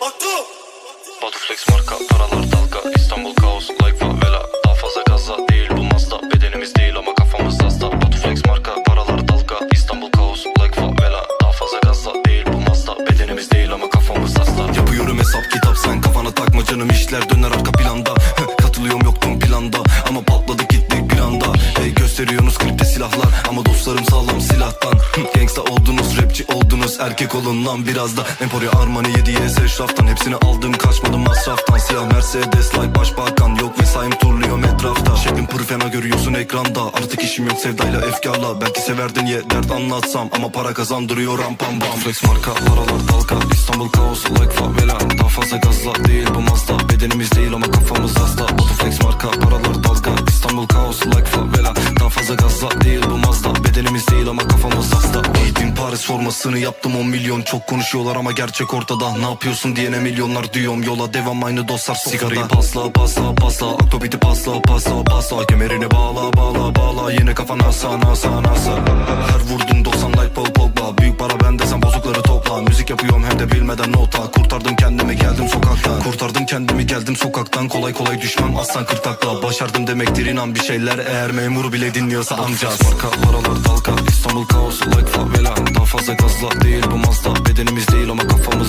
Batu! Batuflex marka paralar dalga. İstanbul kaos like favela Daha fazla gaza değil bu Mazda. Bedenimiz değil ama kafamız hasta. Batuflex marka paralar dalga. İstanbul kaos like favela Daha fazla gaza değil bu Mazda. Bedenimiz değil ama kafamız hasta. Yapıyorum hesap kitap. Sen kafana takma canım işler döner sağlam silahtan. Gangsta oldunuz rapçi oldunuz erkek olun lan biraz da. Emporio Armani 7 eşraftan hepsini aldım kaçmadım masraftan. Siyah Mercedes like başbakan. Yok mesaim turluyorum etrafta. Şeklim pır fena görüyorsun ekranda. Artık işim yok sevdayla efkarla. Belki severdin ye dert anlatsam. Ama para kazandırıyor ram pam bam. Flex marka paralar dalga İstanbul kaos like favela. Daha fazla gazla değil bu Mazda Bedenimiz değil ama kafamız hasta Botuflex marka paralar dalga. İstanbul kaos like favela. Daha fazla gazla değil bu Mazda Bedenimiz değil ama kafamız hasta. Giydim Paris formasını yaptım 10 milyon. Çok konuşuyorlar ama gerçek ortada. Ne yapıyorsun diyene milyonlar diyorum. Yola devam aynı dostlar Sigarayı pasla pasla pasla. Aktobiti pasla pasla pasla. Kemerini bağla bağla bağla. Yine kafana asa nasa nasa Her vurdum 90 like Paul Pogba Büyük para bende sen bozukları topla. Müzik yapıyorum hem de bilmeden nota. Kurtardım kendimi geldim sokaktan Kurtardım kendimi geldim sokaktan. Kolay kolay düşmem aslan kırtakla. Başardım demektir inan bir şeyler. Eğer memur bile dinliyorsa amcaz. Marka paralar dalga İstanbul kaos like favela Daha fazla gazla değil bu Mazda. Bedenimiz değil ama kafamız